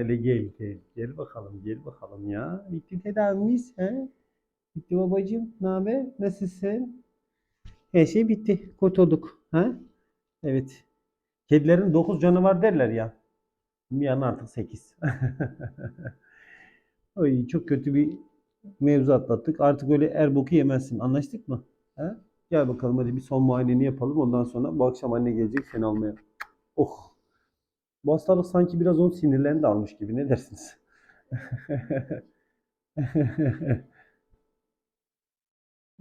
Hele gel gel. Gel bakalım gel bakalım ya. Bitti tedavimiz he? Bitti babacığım. Ne haber? Nasılsın? Her şey bitti. Kurtulduk. Ha? Evet. Kedilerin 9 canı var derler ya. Mia'nın artık 8. Ay çok kötü bir mevzu atlattık. Artık öyle er boku yemezsin. Anlaştık mı? Ha? Gel bakalım hadi bir son muayeneni yapalım. Ondan sonra bu akşam anne gelecek seni almaya. Oh. Bu hastalık sanki biraz onun sinirlerini de almış gibi. Ne dersiniz?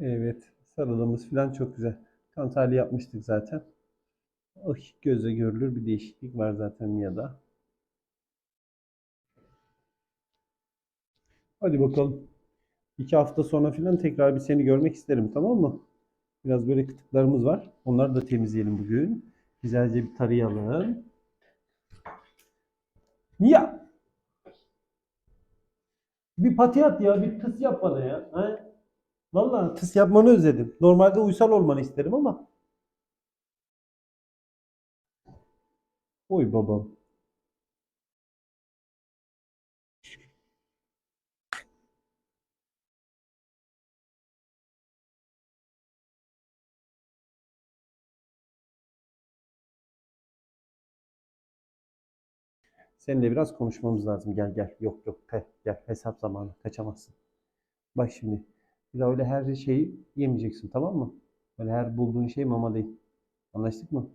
Evet. Sarılığımız falan çok güzel. Kan tahlili yapmıştık zaten. Oy, göze görülür bir değişiklik var zaten Mia'da. Hadi bakalım. İki hafta sonra falan tekrar bir seni görmek isterim tamam mı? Biraz böyle kıtıklarımız var. Onları da temizleyelim bugün. Güzelce bir tarayalım. Mia! Bir pati at ya, bir tıs yap bana ya. Ha? Vallahi tıs yapmanı özledim. Normalde uysal olmanı isterim ama. Oy babam. Seninle biraz konuşmamız lazım. Gel gel. Yok yok. He, gel. Hesap zamanı. Kaçamazsın. Bak şimdi. Bir daha öyle her şeyi yemeyeceksin tamam mı? Öyle her bulduğun şey mama değil. Anlaştık mı?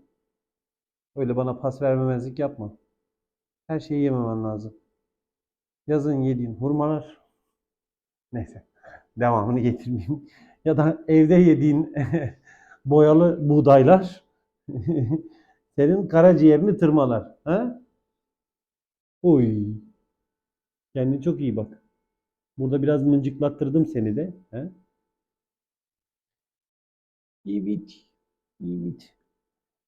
Öyle bana pas vermemezlik yapma. Her şeyi yememen lazım. Yazın yediğin hurmalar. Neyse. Devamını getirmeyeyim. Ya da evde yediğin boyalı buğdaylar. Senin karaciğerini tırmalar. Ha? Oy. Kendine çok iyi bak. Burada biraz mıncıklattırdım seni de. He? Evet. Evet.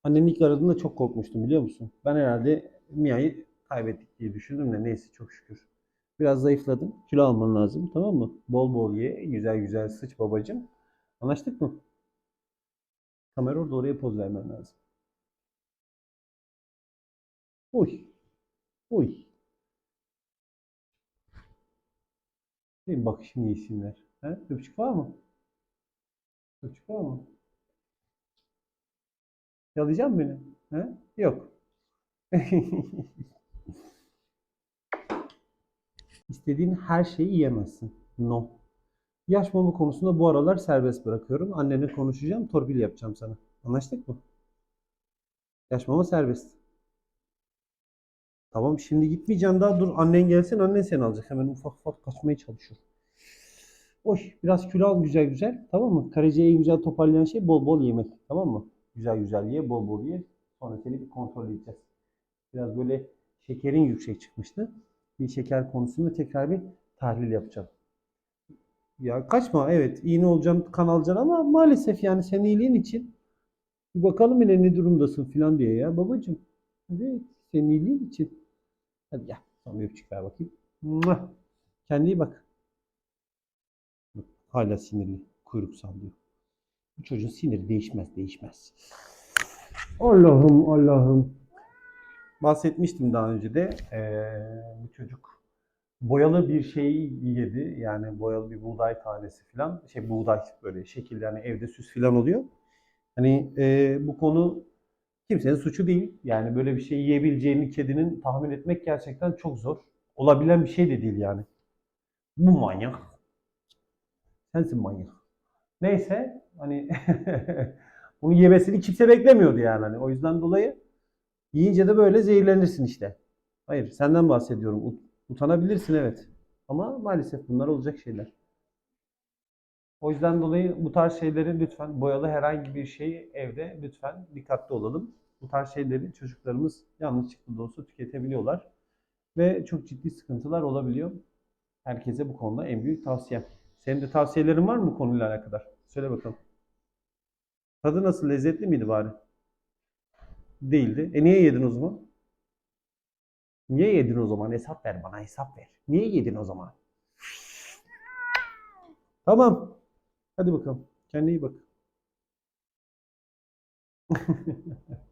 Annen ilk aradığında çok korkmuştum biliyor musun? Ben herhalde Mia'yı kaybettik diye düşündüm de neyse çok şükür. Biraz zayıfladın. Kilo alman lazım tamam mı? Bol bol ye. Güzel güzel sıç babacığım. Anlaştık mı? Kamera orada oraya poz vermen lazım. Uy. Uy. Benim bakışım yesinler. He? Öpücük var mı? Öpücük var mı? Yalayacak mısın beni? He? Yok. İstediğin her şeyi yiyemezsin. No. Yaş mama konusunda bu aralar serbest bırakıyorum. Annenle konuşacağım, torpil yapacağım sana. Anlaştık mı? Yaş mama serbest. Tamam şimdi gitmeyeceğim daha dur annen gelsin annen seni alacak. Hemen ufak ufak kaçmaya çalışıyor. Oy biraz kilo al güzel güzel tamam mı? Karaciğeri en güzel toparlayan şey bol bol yemek tamam mı? Güzel güzel ye bol bol ye. Sonra seni bir kontrol edeceğiz. Biraz böyle şekerin yüksek çıkmıştı. Bir şeker konusunda tekrar bir tahlil yapacağım. Ya kaçma evet iğne olacaksın kan alacaksın ama maalesef yani senin iyiliğin için bir bakalım yine ne durumdasın falan diye ya babacığım. Evet senin iyiliğin için. Hadi gel. Son bir öpücük ver bakayım. Muah. Kendine iyi bak. Hala sinirli. Kuyruk sallıyor. Bu çocuğun siniri değişmez değişmez. Allah'ım Allah'ım. Bahsetmiştim daha önce de. Ee, bu çocuk boyalı bir şey yedi. Yani boyalı bir buğday tanesi falan. Şey buğday böyle şekilde hani evde süs falan oluyor. Hani e, bu konu kimsenin suçu değil. Yani böyle bir şey yiyebileceğini kedinin tahmin etmek gerçekten çok zor. Olabilen bir şey de değil yani. Bu manyak. Sensin manyak. Neyse hani bunu yemesini kimse beklemiyordu yani. Hani o yüzden dolayı yiyince de böyle zehirlenirsin işte. Hayır senden bahsediyorum. Ut- Utanabilirsin evet. Ama maalesef bunlar olacak şeyler. O yüzden dolayı bu tarz şeyleri lütfen boyalı herhangi bir şeyi evde lütfen dikkatli olalım. Bu tarz şeyleri çocuklarımız yanlışlıkla da olsa tüketebiliyorlar. Ve çok ciddi sıkıntılar olabiliyor. Herkese bu konuda en büyük tavsiyem. Senin de tavsiyelerin var mı bu konuyla alakadar? Söyle bakalım. Tadı nasıl? Lezzetli miydi bari? Değildi. E niye yedin o zaman? Niye yedin o zaman? Hesap ver bana, hesap ver. Niye yedin o zaman? Tamam. Hadi bakalım. Kendine iyi bak.